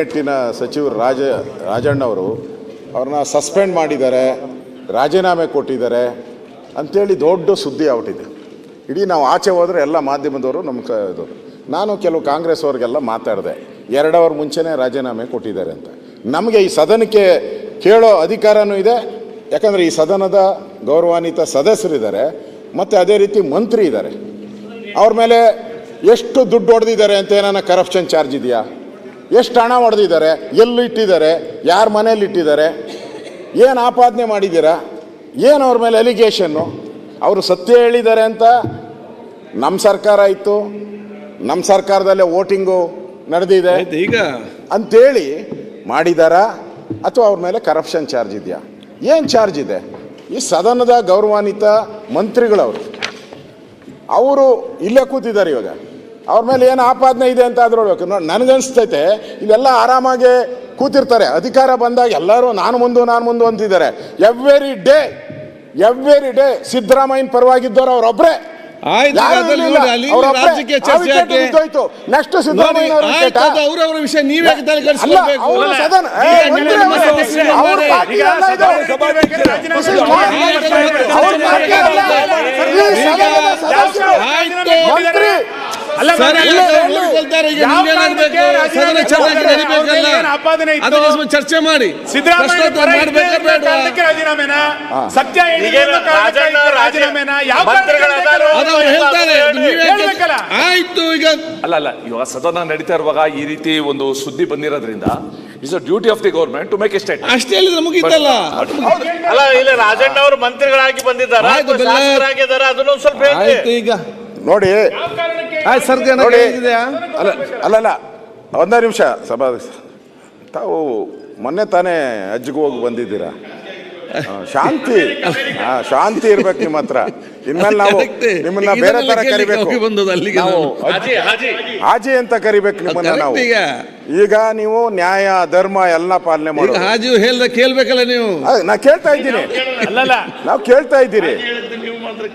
ಕ್ಯಾಬಿನೆಟ್ಟಿನ ಸಚಿವ ರಾಜ, ರಾಜಣ್ಣವರು ಅವ್ರನ್ನ ಸಸ್ಪೆಂಡ್ ಮಾಡಿದ್ದಾರೆ, ರಾಜೀನಾಮೆ ಕೊಟ್ಟಿದ್ದಾರೆ ಅಂತೇಳಿ ದೊಡ್ಡ ಸುದ್ದಿ ಆಗ್ಬಿಟ್ಟಿದೆ. ಇಡೀ ನಾವು ಆಚೆ ಹೋದರೆ ಎಲ್ಲ ಮಾಧ್ಯಮದವರು ನಮ್ಮ ಇದು, ನಾನು ಕೆಲವು ಕಾಂಗ್ರೆಸ್ ಅವ್ರಿಗೆಲ್ಲ ಮಾತಾಡಿದೆ, ಎರಡು ಅವರ್ ಮುಂಚೆನೇ ರಾಜೀನಾಮೆ ಕೊಟ್ಟಿದ್ದಾರೆ ಅಂತ. ನಮಗೆ ಈ ಸದನಕ್ಕೆ ಕೇಳೋ ಅಧಿಕಾರನೂ ಇದೆ, ಯಾಕಂದರೆ ಈ ಸದನದ ಗೌರವಾನ್ವಿತ ಸದಸ್ಯರಿದ್ದಾರೆ, ಮತ್ತು ಅದೇ ರೀತಿ ಮಂತ್ರಿ ಇದ್ದಾರೆ. ಅವ್ರ ಮೇಲೆ ಎಷ್ಟು ದುಡ್ಡು ಹೊಡೆದಿದ್ದಾರೆ ಅಂತ ಏನಾರ ಕರಪ್ಷನ್ ಚಾರ್ಜ್ ಇದೆಯಾ? ಎಷ್ಟು ಹಣ ಹೊಡೆದಿದ್ದಾರೆ? ಎಲ್ಲಿ ಇಟ್ಟಿದ್ದಾರೆ? ಯಾರ ಮನೇಲಿ ಇಟ್ಟಿದ್ದಾರೆ? ಏನು ಆಪಾದನೆ ಮಾಡಿದ್ದೀರಾ? ಏನು ಅವ್ರ ಮೇಲೆ ಅಲಿಗೇಷನ್ನು? ಅವರು ಸತ್ಯ ಹೇಳಿದ್ದಾರೆ ಅಂತ ನಮ್ಮ ಸರ್ಕಾರ ಇತ್ತು ನಮ್ಮ ಸರ್ಕಾರದಲ್ಲೇ ವೋಟಿಂಗು ನಡೆದಿದೆ. ಈಗ? ಅಂತೇಳಿ ಮಾಡಿದಾರಾ ಅಥವಾ ಅವ್ರ ಮೇಲೆ ಕರಪ್ಷನ್ ಚಾರ್ಜ್ ಇದೆಯಾ? ಏನು ಚಾರ್ಜ್ ಇದೆ? ಈ ಸದನದ ಗೌರವಾನ್ವಿತ ಮಂತ್ರಿಗಳವರು. ಅವರು ಇಲ್ಲೇ ಕೂತಿದ್ದಾರೆ ಇವಾಗ. ಅವ್ರ ಮೇಲೆ ಏನು ಆಪಾದನೆ ಇದೆ ಅಂತ ಆದ್ರೂ ಹೇಳ್ಬೇಕು. ನೋಡಿ ನನಗನ್ಸ್ತೈತೆ ಇವೆಲ್ಲ ಆರಾಮಾಗಿ ಕೂತಿರ್ತಾರೆ. ಅಧಿಕಾರ ಬಂದಾಗ ಎಲ್ಲರೂ ನಾನು ಮುಂದು ನಾನು ಮುಂದು ಅಂತಿದ್ದಾರೆ. ಎವ್ರಿ ಡೇ ಎವ್ರಿ ಡೇ ಸಿದ್ದರಾಮಯ್ಯನ ಪರವಾಗಿದ್ದವ್ರು ಅವರೊಬ್ಬರೇ? ನೆಕ್ಸ್ಟ್ ಸಿದ್ದರಾಮಯ್ಯ ವಿಷಯ ನೀವೇ. ಸದನ ಅವ್ರು ಮಾಡಿ. ಅದು ಸತ್ಯ ಹೇಳ್ಬೇಕಲ್ಲ. ಆಯ್ತು ಈಗ ಅಲ್ಲ ಅಲ್ಲ ಇವಾಗ ಸದನ ನಡೀತಾ ಇರುವಾಗ ಈ ರೀತಿ ಒಂದು ಸುದ್ದಿ ಬಂದಿರೋದ್ರಿಂದ is a duty of the government to make a state ಅಷ್ಟೇ ಹೇಳಿದ್ರೆ ಮುಗಿತಲ್ಲ? ಅಲ್ಲ ಇಲ್ಲ ರಾಜಣ್ಣ ಅವರು ಮಂತ್ರಿಗಳಾಗಿ ಬಂದಿದ್ದಾರೆ? ಅದನ್ನು ಸ್ವಲ್ಪ ಆಯ್ತು ಈಗ ನೋಡಿ. ಆಯ್ತು ಸರ್ಕಾರ ನೋಡಿ. ಇದೆಯಾ ಅಲ್ಲ ಅಲ್ಲಲ್ಲ ಒಂದೇ ನಿಮಿಷ ಸಭಾ ತಾವು ಮೊನ್ನೆ ತಾನೇ ಅಜ್ಜಿಗೆ ಹೋಗಿ ಬಂದಿದ್ದೀರಾ? ಶಾಂತಿ. ಹಾ ಶಾಂತಿ ಇರ್ಬೇಕು ನಿಮ್ಮ ಹತ್ರ. ಇನ್ಮೇಲೆ ನಾವು. ನಿಮ್ಮನ್ನ ಬೇರೆ ತರ ಕರಿಬೇಕು. ಹಾಜಿ ಅಂತ ಕರಿಬೇಕು ನಿಮ್ಮನ್ನ ನಾವು. ಈಗ. ನೀವು ನ್ಯಾಯ ಧರ್ಮ ಎಲ್ಲ ಪಾಲನೆ ಮಾಡಿ ಹಾಜಿ ಹಾಜು ಹೇಳ್ದ ಕೇಳ್ಬೇಕಲ್ಲ ನೀವು? ನಾ ಕೇಳ್ತಾ ಇದ್ದೀನಿ. ಅಲ್ಲಲ್ಲ ನಾವು ಕೇಳ್ತಾ ಇದ್ದೀರಿ.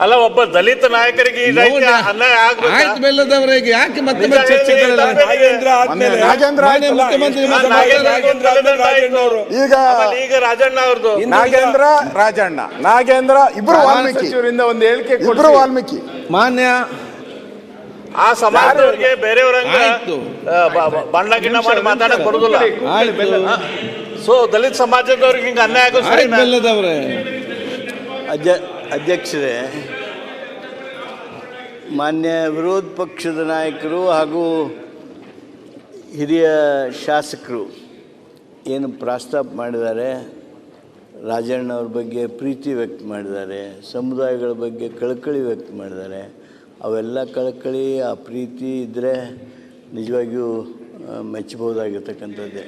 ಅಲ್ಲ ಒಬ್ಬ ದಲಿತ ನಾಯಕರಿಗೆ ಈ ರೀತಿ ನೋಡಿ, ಅನ್ಯಾಯ ಆಗ್ಬೇಕಾ? ಆಯ್ತು ಯಾಕೆ ಮತ್ತೆ ಚರ್ಚೆ ನಾಗೇಂದ್ರ ಮಾನ್ಯ ಆಯ್ತಲ್ಲ, ಮುಖ್ಯಮಂತ್ರಿ ಆ, ನಾಗೇಂದ್ರ. ರಾಜಣ್ಣ ಈಗ ಆಮೇಲೆ ಈಗ ರಾಜಣ್ಣ ಅವ್ರದ್ದು. ನಾಗೇಂದ್ರ ರಾಜಣ್ಣ. ನಾಗೇಂದ್ರ ಇಬ್ರು ವಾಲ್ಮೀಕಿ. ಒಂದು ಹೇಳಿಕೆ ಇಬ್ರು ವಾಲ್ಮೀಕಿ. ಮಾನ್ಯ ಆ ಸಮಾಜದವ್ರಿಗೆ ಬೇರೆಯವರಂಗ ಆಯ್ತು. ಆ, ಬ- ಬ- ಬಣ್ಣ ಗಿಣ್ಣ ಮಾಡಿ ಮಾತಾಡಕ್ ಬರುದಿಲ್ಲ. ಆಯ್ತು ಸೊ ದಲಿತ ಸಮಾಜದವ್ರಿಗೆ ಹಿಂಗ ಅನ್ಯಾಯ ಆಗೋದು ಆಯ್ತು ಸರಿನಾ? ಬೆಲ್ಲದವ್ರೆ ಅಧ್ಯ ಅಧ್ಯಕ್ಷರೇ, ಮಾನ್ಯ ವಿರೋಧ ಪಕ್ಷದ ನಾಯಕರು ಹಾಗೂ ಹಿರಿಯ ಶಾಸಕರು ಏನು ಪ್ರಸ್ತಾಪ ಮಾಡಿದ್ದಾರೆ ರಾಜಣ್ಣವ್ರ ಬಗ್ಗೆ ಪ್ರೀತಿ ವ್ಯಕ್ತ ಮಾಡಿದ್ದಾರೆ, ಸಮುದಾಯಗಳ ಬಗ್ಗೆ ಕಳಕಳಿ ವ್ಯಕ್ತ ಮಾಡಿದ್ದಾರೆ, ಅವೆಲ್ಲ ಕಳಕಳಿ, ಆ ಪ್ರೀತಿ ಇದ್ದರೆ ನಿಜವಾಗಿಯೂ ಮೆಚ್ಚಬಹುದಾಗಿರ್ತಕ್ಕಂಥದ್ದೇ.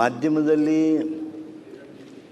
ಮಾಧ್ಯಮದಲ್ಲಿ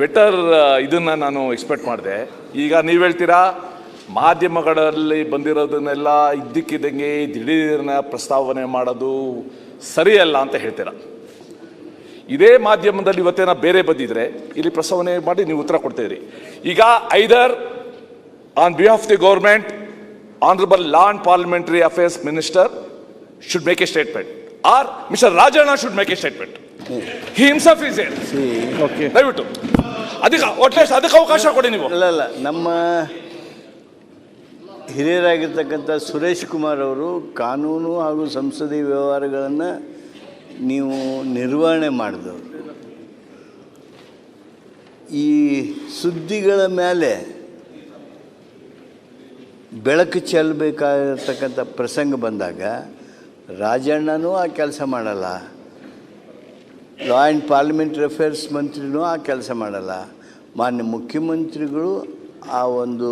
ಬೆಟರ್ ಇದನ್ನು ನಾನು ಎಕ್ಸ್ಪೆಕ್ಟ್ ಮಾಡಿದೆ. ಈಗ ನೀವು ಹೇಳ್ತೀರಾ, ಮಾಧ್ಯಮಗಳಲ್ಲಿ ಬಂದಿರೋದನ್ನೆಲ್ಲ ಇದ್ದಕ್ಕಿದ್ದಂಗೆ ದಿಢೀರ್ನ ಪ್ರಸ್ತಾವನೆ ಮಾಡೋದು ಸರಿಯಲ್ಲ ಅಂತ ಹೇಳ್ತೀರಾ? ಇದೇ ಮಾಧ್ಯಮದಲ್ಲಿ ಇವತ್ತೇನ ಬೇರೆ ಬಂದಿದ್ರೆ, ಇಲ್ಲಿ ಪ್ರಸ್ತಾವನೆ ಮಾಡಿ ನೀವು ಉತ್ತರ ಕೊಡ್ತಿದ್ರಿ. ಈಗ either on behalf the government honourable law and parliamentary affairs minister should make a statement or mister Rajanna should make a statement himself is there ದಯವಿಟ್ಟು. ಅದಕ್ಕೆ ಅಟ್ಲೀಸ್ಟ್ ಅದಕ್ಕೆ ಅವಕಾಶ ಕೊಡಿ ನೀವು. ಇಲ್ಲ ಅಲ್ಲ ನಮ್ಮ ಹಿರಿಯರಾಗಿರ್ತಕ್ಕಂಥ ಸುರೇಶ್ ಕುಮಾರ್ ಅವರು ಕಾನೂನು ಹಾಗೂ ಸಂಸದೀಯ ವ್ಯವಹಾರಗಳನ್ನು ನೀವು ನಿರ್ವಹಣೆ ಮಾಡಿದವರು. ಈ ಸುದ್ದಿಗಳ ಮೇಲೆ ಬೆಳಕು ಚೆಲ್ಲಬೇಕಾಗಿರ್ತಕ್ಕಂಥ ಪ್ರಸಂಗ ಬಂದಾಗ ರಾಜಣ್ಣನೂ ಆ ಕೆಲಸ ಮಾಡಲ್ಲ. ಲಾ ಆ್ಯಂಡ್ ಪಾರ್ಲಿಮೆಂಟ್ರಿ ಅಫೇರ್ಸ್ ಮಂತ್ರಿನೂ ಆ ಕೆಲಸ ಮಾಡಲ್ಲ. ಮಾನ್ಯ ಮುಖ್ಯಮಂತ್ರಿಗಳು ಆ ಒಂದು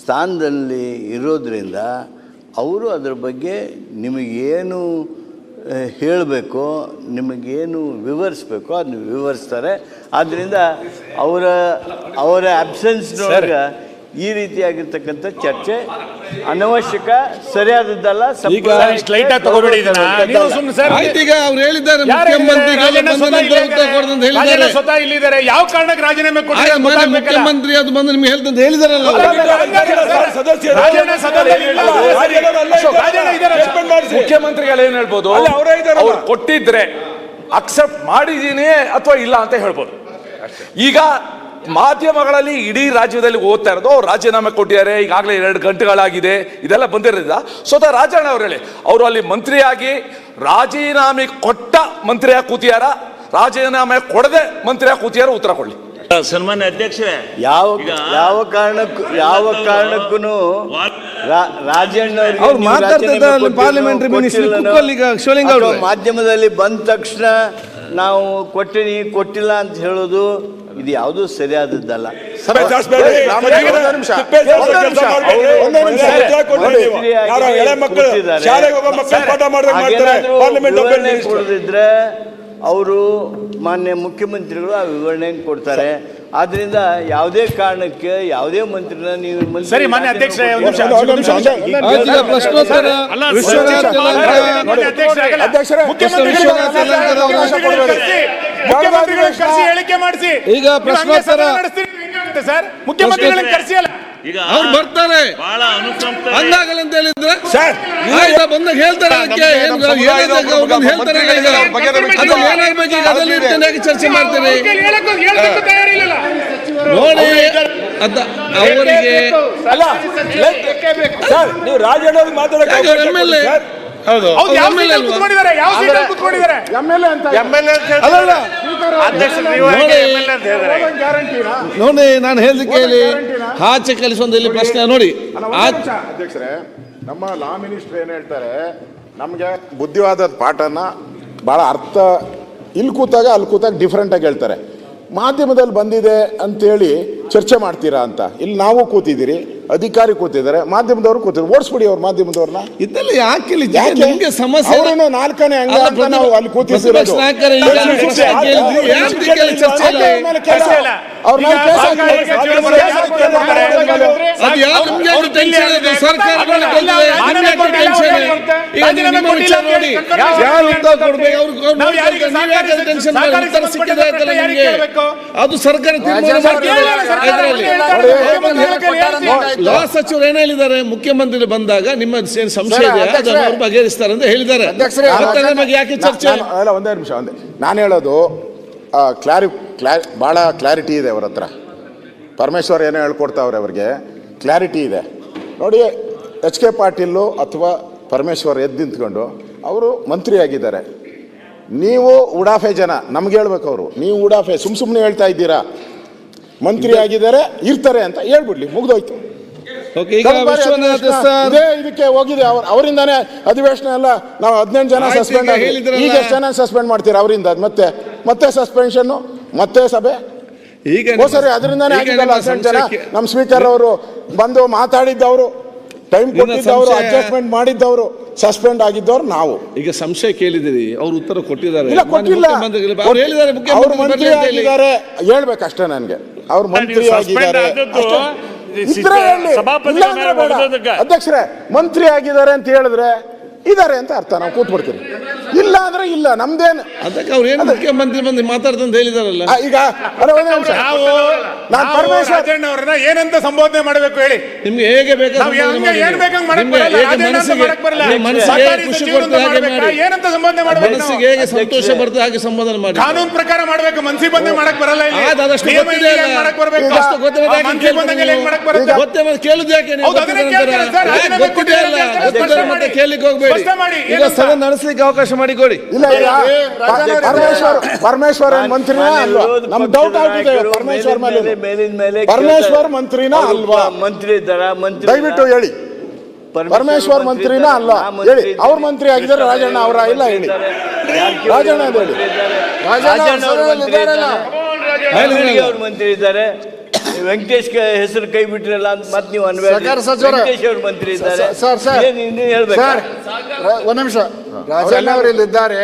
ಸ್ಥಾನದಲ್ಲಿ ಇರೋದ್ರಿಂದ ಅವರು ಅದ್ರ ಬಗ್ಗೆ ನಿಮಗೇನು ಹೇಳಬೇಕು, ನಿಮಗೇನು ವಿವರಿಸ್ಬೇಕು ಅದನ್ನ ವಿವರಿಸ್ತಾರೆ. ಆದ್ದರಿಂದ ಅವರ ಅವರ ಅಬ್ಸೆನ್ಸ್ನೊಳಗ ಈ ರೀತಿಯಾಗಿರ್ತಕ್ಕಂಥ ಚರ್ಚೆ ಅನವಶ್ಯಕ ಸರಿಯಾದದ್ದಲ್ಲ ಈಗ ಅವ್ರು ಹೇಳಿದ್ದಾರೆ ಇಲ್ಲಿದ್ದಾರೆ ಯಾವ ಕಾರಣಕ್ಕೆ ರಾಜೀನಾಮೆ ಮುಖ್ಯಮಂತ್ರಿ ಅದು ಬಂದು ನಿಮ್ಗೆ ಹೇಳ್ತಂತ ಹೇಳಿದಾರಲ್ಲ. ಮುಖ್ಯಮಂತ್ರಿಗಳು ಏನ್ ಹೇಳ್ಬೋದು? ಅವ್ರು ಕೊಟ್ಟಿದ್ರೆ ಅಕ್ಸೆಪ್ಟ್ ಮಾಡಿದೀನಿ ಅಥವಾ ಇಲ್ಲ ಅಂತ ಹೇಳ್ಬೋದು. ಈಗ ಮಾಧ್ಯಮಗಳಲ್ಲಿ ಇಡೀ ರಾಜ್ಯದಲ್ಲಿ ಓದ್ತಾ ಇರೋದು ಅವ್ರು ರಾಜೀನಾಮೆ ಕೊಟ್ಟಿದ್ದಾರೆ ಈಗಾಗಲೇ ಎರಡು ಗಂಟೆಗಳಾಗಿದೆ ಇದೆಲ್ಲ ಬಂದಿರೋದಿಲ್ಲ ಸ್ವತಃ ರಾಜಣ್ಣ ಅವ್ರು ಹೇಳಿ ಅವರು ಅಲ್ಲಿ ಮಂತ್ರಿಯಾಗಿ ರಾಜೀನಾಮೆ ಕೊಟ್ಟ ಮಂತ್ರಿಯಾಗಿ ಕೂತಿಯಾರ ರಾಜೀನಾಮೆ ಕೊಡದೆ ಮಂತ್ರಿಯಾಗಿ ಕೂತಿಯಾರ ಉತ್ತರ ಕೊಡಲಿ ಸನ್ಮಾನ್ಯ ಅಧ್ಯಕ್ಷರೇ ಯಾವ ಯಾವ ಕಾರಣಕ್ಕೂ ಯಾವ ಕಾರಣಕ್ಕೂ ರಾಜಣ್ಣ. ಮಾಧ್ಯಮದಲ್ಲಿ ಬಂದ ತಕ್ಷಣ ನಾವು ಕೊಟ್ಟಿನಿ ಕೊಟ್ಟಿಲ್ಲ ಅಂತ ಹೇಳೋದು ಇದು ಯಾವುದೂ ಸರಿಯಾದದ್ದಲ್ಲ. ಕೊಡದಿದ್ರೆ ಅವರು ಮಾನ್ಯ ಮುಖ್ಯಮಂತ್ರಿಗಳು ಆ ವಿವರಣೆ ಕೊಡ್ತಾರೆ. ಆದ್ರಿಂದ ಯಾವುದೇ ಕಾರಣಕ್ಕೆ ಯಾವುದೇ ಮಂತ್ರಿನ ನೀವು ಮಂತ್ರಿ ಸರಿ, ಮಾನ್ಯ ಅಧ್ಯಕ್ಷರೇ, ಒಂದು ಈಗ ಮುಖ್ಯಮಂತ್ರಿಗಳನ್ನ ಕರೆಸಿ ಹೇಳಿಕೆ ಮಾಡಿಸಿ ಈಗ ಪ್ರಶ್ನೋತ್ತರ. ಸರ್ ಮುಖ್ಯಮಂತ್ರಿಗಳನ್ನ ಕರೆಸಿ ಅಲ್ಲ ಈಗ ಅವ್ರು ಬರ್ತಾರೆ ಬಹಳ ಅನುಕಂಪ ಅಂದಾಗಲ್ಲ ಅಂತ ಹೇಳಿದ್ರೆ ಆಯ್ತಾ ಬಂದಾಗ ಹೇಳ್ತಾರೆ ಅದಕ್ಕೆ ಏನು ಹೇಳಿದಾಗ ಅವ್ರು ಬಂದು ಹೇಳ್ತಾರೆ ಈಗ ಅದು ಏನಾಗ್ಬೇಕು ಈಗ ಅದಲ್ಲಿ ಇರ್ತೇನೆ ಯಾಕೆ ಚರ್ಚೆ ಮಾಡ್ತೀರಿ ನೋಡಿ ಅದ ಅವರಿಗೆ ಅಲ್ಲ ಸರ್ ನೀವು ರಾಜಣ್ಣ ಮಾತಾಡಕ್ಕೆ ಅವ್ರು ಅವಕಾಶ ಸರ್. ಹೌದು. ಅವ್ರು ಯಾವ MLA ಸೀಟಲ್ಲಿ ಅಲ್ವಾ? ಕೂತ್ಕೊಂಡಿದ್ದಾರೆ? ಯಾವ ಸೀಟಲ್ಲಿ ಕೂತ್ಕೊಂಡಿದ್ದಾರೆ? ಅಲ್ಲಲ್ಲ ನೋಡಿ ನೋಡಿ ನಾನು ಹೇಳಿದ ಕೇಳಿ ಆಚೆ ಕಲಿಸೊಂದು ಇಲ್ಲಿ ಪ್ರಶ್ನೆ ನೋಡಿ. ಅಧ್ಯಕ್ಷರೇ. ನಮ್ಮ ಲಾ ಮಿನಿಸ್ಟರ್ ಏನ್ ಹೇಳ್ತಾರೆ ನಮ್ಗೆ ಬುದ್ಧಿವಾದ ಪಾಠನ ಬಹಳ ಅರ್ಥ ಇಲ್ಲಿ ಕೂತಾಗ ಅಲ್ಲಿ ಕೂತಾಗ ಡಿಫ್ರೆಂಟ್ ಆಗಿ ಹೇಳ್ತಾರೆ. ಮಾಧ್ಯಮದಲ್ಲಿ ಬಂದಿದೆ ಅಂತೇಳಿ ಚರ್ಚೆ ಮಾಡ್ತೀರಾ ಅಂತ? ಇಲ್ಲಿ ನಾವು ಕೂತಿದ್ದೀರಿ. ಅಧಿಕಾರಿ ಕೂತಿದ್ದಾರೆ ಮಾಧ್ಯಮದವರು ಕೂತಿದ್ದಾರೆ. ಓಡಿಸ್ಬಿಡಿ ಅವ್ರ ಮಾಧ್ಯಮದವ್ರನ್ನ. ಇದೆಲ್ಲ ಯಾಕೆ ಇಲ್ಲಿ ಯಾಕೆ? ನಿಮ್ಗೆ ಸಮಸ್ಯೆ ಅವ್ರೇನೋ ನಾಲ್ಕನೇ ಅಂಗ ಅಲ್ಲ, ಅಂತ ನಾವು ಅಲ್ಲಿ ಕೂತಿದ್ದೀವಿ ಪ್ರತಿಪಕ್ಷ ನಾಯಕರೇ ಈಗ. ಯಾಕೆ? ಚರ್ಚೆ ಇಲ್ಲ? ಅವ್ರ ಮೇಲೆ ಕೇಸ್ ಚರ್ಚೆ ಅವ್ರ ಮೇಲೆ ಕೇಸ್ ಸರ್ಕಾರಿ ಹಾಕಿ. ಕಚೇರಿಗಳು ಕೇಸ್ ಹಾಕಿ. ಅದು ಯಾಕೆ ಅದು ಸರ್ಕಾರ ಸಚಿವರು ಏನ್ ಹೇಳಿದ್ದಾರೆ? ಮುಖ್ಯಮಂತ್ರಿ ಬಂದಾಗ ನಿಮ್ಮ ಸಂಶಯ ಬಗೆಹರಿಸ್ತಾರೆ ಅಂತ ಹೇಳಿದ್ದಾರೆ. ಯಾಕೆ ಚರ್ಚೆ? ಅಲ್ಲ ಒಂದೇ ನಿಮಿಷ ಒಂದೇ. ನಾನು ಹೇಳೋದು ಕ್ಲಾರಿ ಕ್ಲಾರಿ ಭಾಳ ಕ್ಲಾರಿಟಿ ಇದೆ ಅವ್ರ ಹತ್ರ. ಪರಮೇಶ್ವರ್ ಏನೋ ಹೇಳ್ಕೊಡ್ತಾವ್ರೆ ಅವ್ರಿಗೆ ಕ್ಲಾರಿಟಿ ಇದೆ. ನೋಡಿ ಎಚ್ ಕೆ ಪಾಟೀಲು ಅಥವಾ ಪರಮೇಶ್ವರ್ ಎದ್ದು ನಿಂತ್ಕೊಂಡು ಅವರು ಮಂತ್ರಿ ಆಗಿದ್ದಾರೆ ನೀವು ಉಡಾಫೆ ಜನ ನಮ್ಗೆ ಹೇಳ್ಬೇಕು ಅವರು ನೀವು ಉಡಾಫೆ ಸುಮ್ ಸುಮ್ಮನೆ ಹೇಳ್ತಾ ಇದ್ದೀರಾ? ಮಂತ್ರಿ ಆಗಿದ್ದಾರೆ ಇರ್ತಾರೆ ಅಂತ ಹೇಳ್ಬಿಡ್ಲಿ ಮುಗ್ದೋಯ್ತು. ಇದಕ್ಕೆ ಹೋಗಿದೆ ಅವ್ರು ಅವರಿಂದಾನೇ ಅಧಿವೇಶನ ಎಲ್ಲ ನಾವು ಹದಿನೆಂಟು ಜನ ಸಸ್ಪೆಂಡ್ ಈಗ ಎಷ್ಟು ಜನ ಸಸ್ಪೆಂಡ್ ಮಾಡ್ತೀರಾ ಅವರಿಂದ? ಮತ್ತೆ ಮತ್ತೆ ಸಸ್ಪೆನ್ಷನ್ನು ಮತ್ತೆ ಸಭೆ? ಈಗ ಸರಿ ಅದರಿಂದಾನೇ ಆಗಿದ್ದಲ್ಲ ನಿಮ್ಮ ಜನ. ನಮ್ಮ ಸ್ಪೀಕರ್ ಅವರು ಬಂದು ಮಾತಾಡಿದ್ದವರು ಟೈಮ್ ಕೊಟ್ಟಿದ್ದವರು ಅಡ್ಜಸ್ಟ್ಮೆಂಟ್ ಮಾಡಿದ್ದವರು ಸಸ್ಪೆಂಡ್ ಆಗಿದ್ದವ್ರು ನಾವು. ಈಗ ಸಂಶಯ ಕೇಳಿದಿರಿ ಅವ್ರು ಉತ್ತರ ಕೊಟ್ಟಿದ್ದಾರೆ. ಇಲ್ಲ ಕೊಟ್ಟಿಲ್ಲ. ಅವ್ರು ಹೇಳಿದ್ದಾರೆ ಅವ್ರು ಮುಖ್ಯಮಂತ್ರಿ ಮಂತ್ರಿ. ಆಗಿದ್ದಾರೆ. ಹೇಳ್ಬೇಕಷ್ಟೇ ನನಗೆ. ಅವ್ರು ಮಂತ್ರಿ ಆಗಿದ್ದಾರೆ. ಅಧ್ಯಕ್ಷರೇ ಮಂತ್ರಿ ಆಗಿದ್ದಾರೆ ಅಂತ ಹೇಳಿದ್ರೆ ಇದಾರೆ ಅಂತ ಅರ್ಥ. ನಾವು ಕೂತ್ಬಿಡ್ತೀವಿ. ಇಲ್ಲ ಅಂದ್ರೆ ಇಲ್ಲ ನಮ್ದೇನು ಅದಕ್ಕೆ ಅವ್ರು ಏನು ಮುಖ್ಯಮಂತ್ರಿ ಬಂದು ಮಾತಾಡ್ತಂತ ಹೇಳಿದಾರಲ್ಲ ಆ, ಈಗ ನಾನು ಒಂದೇ ನಿಮಿಷ ನಾವು ನಾನು ಪರಮೇಶ್ವರ್- ರಾಜಣ್ಣ ಅವ್ರನ್ನ ಏನಂತ ಸಂಬೋಧನೆ ಮಾಡಬೇಕು ಹೇಳಿ ನಿಮ್ಗೆ ಹೇಗೆ ನಾವು ಸಂಬೋಧನೆ ಹಂಗೆ ಏನ್ ಬೇಕಂಗ್ ಮಾಡಕ್ ನಿಮ್ಗೆ ಬರಲ್ಲ ಹೇಗೆ ರಾಜಣ್ಣ ಅಂತ ಮನಸ್ಸಿಗೆ ಮಾಡಕ್ ಬರಲ್ಲ ನಿಮ್ಮ ಮನಸ್ಸಿಗೆ ಸರ್ಕಾರಿ ಖುಷಿ ಸಚಿವರು ಕೊಡ್ತದೆ ಹಾಗೆ ಮಾಡ್ಬೇಕಾ? ಮಾಡಿ ಏನಂತ ಸಂಬೋಧನೆ ಮಾಡ್ಬೇಕು ನಾವು? ಮನಸ್ಸಿಗೆ ಹೇಗೆ ಸಂತೋಷ ಬರ್ತದೆ ಹಾಗೆ ಸಂಬೋಧನೆ ಮಾಡಿ ಕಾನೂನು ಪ್ರಕಾರ ಮಾಡ್ಬೇಕು ಮನ್ಸಿ ಬಂದಂಗೆ ಮಾಡಕ್ ಬರಲ್ಲ ಇಲ್ಲಿ. ಅದಷ್ಟು ನಿಯಮ ಗೊತ್ತಿದೆ ಇದೆ, ಅಲ್ಲ. ಮಾಡಕ್ ಬರ್ಬೇಕು ಅಷ್ಟು ಗೊತ್ತಿದೆ ಆ, ಯಾಕೆ ಮನ್ಸಿಗೆ ಕೇಳ್ತೀರಿ ಬಂದಂಗೆ ನೀವು? ಹೆಂಗ್ ಮಾಡಕ್ ಬರುತ್ತೆ? ಗೊತ್ತೇ ಮತ್ತೆ ಕೇಳುದು ಯಾಕೆ ನೀವು ಹೌದು, ಅದನ್ನೇ ಕೇಳ್ತಾರೆ? ಸರ್, ಯಾಕೆ ರಾಜೀನಾಮೆ ಗೊತ್ತಿದೆ ಅಲ್ಲ ಕೊಟ್ಟಿದ್ದಾರೆ ಅಂತ ಗೊತ್ತಿದ್ರೆ ಸ್ಪಷ್ಟ ಮತ್ತೆ ಮಾಡಿ. ಕೇಳಲಿಕ್ಕೆ ಹೋಗ್ಬೇಡಿ ಸ್ಪಷ್ಟ ಮಾಡಿ, ಈಗ ಏನಂತ? ಸದನ ನಡೆಸಲಿಕ್ಕೆ ಅವಕಾಶ ಮಾಡಿ ಮಾಡಿ ಕೊಡಿ ಇಲ್ಲ. ಇಲ್ಲ ಪರಮೇಶ್ವರ್ ಪರಮೇಶ್ವರ್ ಮಂತ್ರಿ ಅಲ್ವಾ? ನಮ್ ಡೌಟ್ ಆಗ್ತಿದೆ ಪರಮೇಶ್ವರ್ ಮೇಲೆ ಮೇಲಿಂದ ಮೇಲೆ ಪರಮೇಶ್ವರ್ ಕೇಳ್ತಾರೆ. ಅಲ್ವಾ? ಮಂತ್ರಿ ಇದ್ದಾರ? ಮಂತ್ರಿ ದಯವಿಟ್ಟು ಹೇಳಿ. ಪರಮೇಶ್ವರ್ ಮಂತ್ರಿನ ಅಲ್ಲ ಹೇಳಿ. ಅವ್ರ ಮಂತ್ರಿ ಆಗಿದ್ದಾರೆ. ರಾಜಣ್ಣ ಅವರ ಇಲ್ಲ ಹೇಳಿ. ರಾಜಣ್ಣ ಅಂತ ಹೇಳಿ ರಾಜಣ್ಣ ಅವ್ರ ಮಂತ್ರಿ ಇದ್ದಾರೆ. ಮಂತ್ರಿ ವೆಂಕಟೇಶ್ ಕ- ಹೆಸರು ಕೈ ಬಿಟ್ರಲ್ಲ ಅಂತ ಮತ್ತೆ ನೀವು ವೆಂಕಟೇಶ್ ಅವ್ರ ಮಂತ್ರಿ ಇದ್ದಾರೆ. Sir, sir. ಏನ್ ಇನ್ನು ಹೇಳ್ಬೇಕು? ಸರ್ ರ- ಒಂದ್ ನಿಮಿಷ. ರಾಜಣ್ಣ ಅವರು ಇಲ್ಲಿದ್ದಾರೆ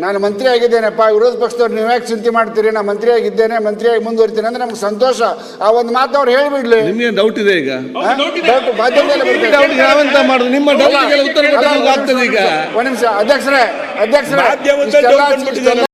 ನಾನು ಮಂತ್ರಿ ಆಗಿದ್ದೇನೆಪ್ಪ? ವಿರೋಧ ಪಕ್ಷದವ್ರು ನೀವು ಯಾಕೆ ಚಿಂತೆ ಮಾಡ್ತೀರಿ? ನಾನು ಮಂತ್ರಿ ಆಗಿದ್ದೇನೆ ಮಂತ್ರಿಯಾಗಿ ಮುಂದುವರಿತೀನಿ ಅಂದ್ರೆ ನಮ್ಗೆ ಸಂತೋಷ. ಆ ಒಂದು ಮಾತು ಅವ್ರು ಹೇಳ್ಬಿಡ್ಲಿ. ನಿಮ್ಗೆ ಡೌಟ್ ಇದೆ ಈಗ? ಹಾ? ಡೌಟ್ ಮಾಧ್ಯಮದಲ್ಲಿ ಬರ್ತದೆ. ಡೌಟ್ ನಾವೆಂತ ಮಾಡುದು? ನಿಮ್ಮ ಡೌಟ್ಗೆಲ್ಲ ಉತ್ತರ ಕೊಟ್ಟರೆ ಆಗ್ತದೆ ಈಗ? ಒಂದ್ ನಿಮಿಷ ಅಧ್ಯಕ್ಷರೇ ಅಧ್ಯಕ್ಷರೇ. ಮಾಧ್ಯಮದಲ್ಲಿ ಇಷ್ಟೆಲ್ಲ- ಡೌಟ್ ಬಂದ್ಬಿಟ್ಟಿದೆ ಇಷ್ಟೆಲ್ಲ